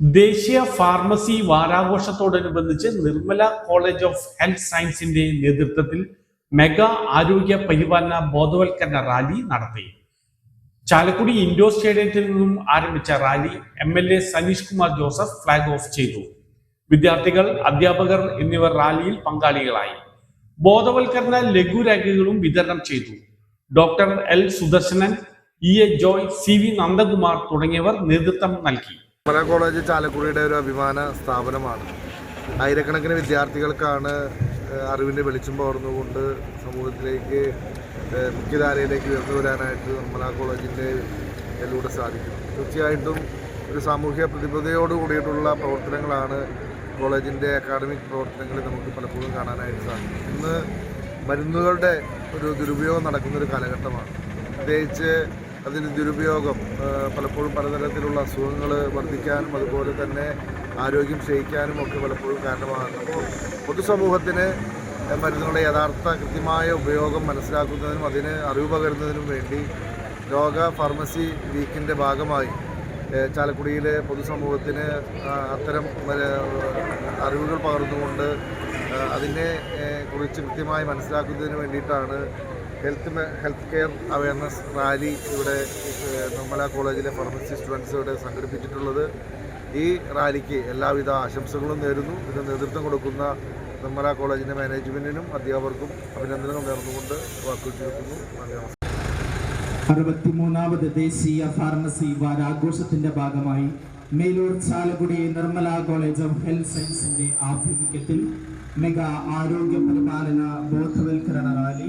ദേശീയ ഫാർമസി വാരാഘോഷത്തോടനുബന്ധിച്ച് Nirmala college of health സയൻസിന്റെ നേതൃത്വത്തിൽ മെഗാ ആരോഗ്യ പരിപാലന ബോധവൽക്കരണ റാലി നടത്തി. ചാലക്കുടി ഇൻഡോർ സ്റ്റേഡിയത്തിൽ നിന്നും ആരംഭിച്ച rally M L A Saneesh Kumar Joseph flag off ചെയ്തു. വിദ്യാർത്ഥികൾ അധ്യാപകർ എന്നിവർ റാലിയിൽ പങ്കാളികളായി. ബോധവൽക്കരണ ലഘുരേഖകളും വിതരണം ചെയ്തു. Doctor L Sudarsanan E A Joy C V Nandakumar തുടങ്ങിയവർ നേതൃത്വം നൽകി. മല കോളേജ് ചാലക്കുടിയുടെ ഒരു അഭിമാന സ്ഥാപനമാണ്. ആയിരക്കണക്കിന് വിദ്യാർത്ഥികൾക്കാണ് അറിവിന്റെ വെളിച്ചം പകർന്നുകൊണ്ട് സമൂഹത്തിലേക്ക് മുഖ്യധാരയിലേക്ക് ഉയർന്നു വരാനായിട്ട് നിർമ്മല കോളേജിന്റെ ഇതിലൂടെ സാധിക്കും തീർച്ചയായിട്ടും ഒരു സാമൂഹ്യ പ്രതിബദ്ധതയോട് കൂടിയിട്ടുള്ള പ്രവർത്തനങ്ങളാണ് കോളേജിന്റെ അക്കാഡമിക് പ്രവർത്തനങ്ങളിൽ നമുക്ക് പലപ്പോഴും കാണാനായിട്ട് സാധിക്കും ഇന്ന് മരുന്നുകളുടെ ഒരു ദുരുപയോഗം നടക്കുന്നൊരു കാലഘട്ടമാണ്. പ്രത്യേകിച്ച് അതിന് ദുരുപയോഗം പലപ്പോഴും പലതരത്തിലുള്ള അസുഖങ്ങൾ വർദ്ധിക്കാനും അതുപോലെ തന്നെ ആരോഗ്യം ക്ഷയിക്കാനും ഒക്കെ പലപ്പോഴും കാരണമാകുന്നു. പൊതുസമൂഹത്തിന് മരുന്നുകളുടെ യഥാർത്ഥ കൃത്യമായ ഉപയോഗം മനസ്സിലാക്കുന്നതിനും അതിന് അറിവ് പകരുന്നതിനും വേണ്ടി ലോക ഫാർമസി വീക്കിന്റെ ഭാഗമായി ചാലക്കുടിയിലെ പൊതുസമൂഹത്തിന് അത്തരം അറിവുകൾ പകർന്നുകൊണ്ട് അതിനെ കുറിച്ച് കൃത്യമായി മനസ്സിലാക്കുന്നതിന് വേണ്ടിയിട്ടാണ് health health care awareness rally ഇവിടെ നിർമ്മല കോളേജിലെ ഫാർമസി സ്റ്റുഡൻസ് ഇവിടെ സംഘടിപ്പിച്ചിട്ടുള്ളത്. ഈ റാലിക്ക് എല്ലാവിധ ആശംസകളും നേരുന്നു. ഇതിന് നേതൃത്വം കൊടുക്കുന്ന നിർമ്മല കോളേജിന്റെ മാനേജ്മെന്റിനും അധ്യാപകർക്കും അഭിനന്ദനങ്ങൾ നേർന്നുകൊണ്ട് വാക്കുവെച്ചിരിക്കുന്നു നന്ദി അറുപത്തിമൂന്നാമത് ദേശീയ ഫാർമസി വാരാഘോഷത്തിന്റെ ഭാഗമായി Melur Chalakudy Nirmala college of health സയൻസിന്റെ ആഭിമുഖ്യത്തിൽ മെഗാ ആരോഗ്യ പരിപാലന ബോധവൽക്കരണ റാലി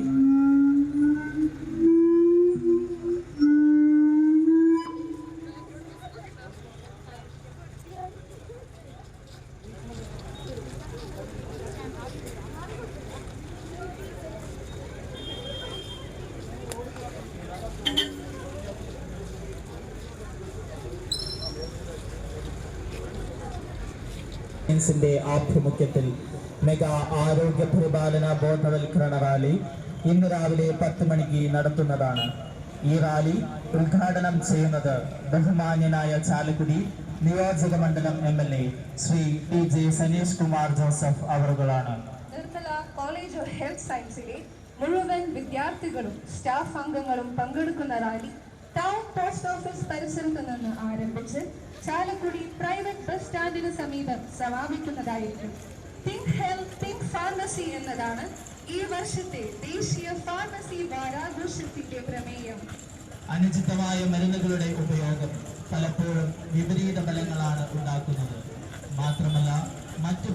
സയൻസിന്റെ ആഭിമുഖ്യത്തിൽ മെഗാ ആരോഗ്യ പരിപാലന ബോധവൽക്കരണ റാലി ഇന്ന് രാവിലെ പത്ത് മണിക്ക് നടത്തുന്നതാണ്. ഈ റാലി ഉദ്ഘാടനം ചെയ്യുന്നത് ബഹുമാന്യനായ ചാലക്കുടി നിയോജക മണ്ഡലം M L A Shri T J Saneesh Kumar Joseph അവറുകളാണ്. College of health സയൻസിലെ മുഴുവൻ വിദ്യാർത്ഥികളും സ്റ്റാഫ് അംഗങ്ങളും പങ്കെടുക്കുന്ന റാലി ടൗൺ പോസ്റ്റ് ഓഫീസ് പരിസരത്ത് നിന്ന് ആരംഭിച്ച് ചാലക്കുടി പ്രൈവറ്റ് ബസ് സ്റ്റാൻഡിന് സമീപം സമാപിക്കുന്നതായിരിക്കും. തിങ്ക് ഹെൽത്ത് തിങ്ക് ഫാർമസി എന്നതാണ് ഈ വർഷത്തെ ദേശീയ ഫാർമസി വാരാഘോഷത്തിന്റെ പ്രമേയം. അനുചിതമായ മരുന്നുകളുടെ ഉപയോഗം പലപ്പോഴും വിപരീത ഫലങ്ങളാണ് ഉണ്ടാക്കുന്നത്. മാത്രമല്ല മറ്റു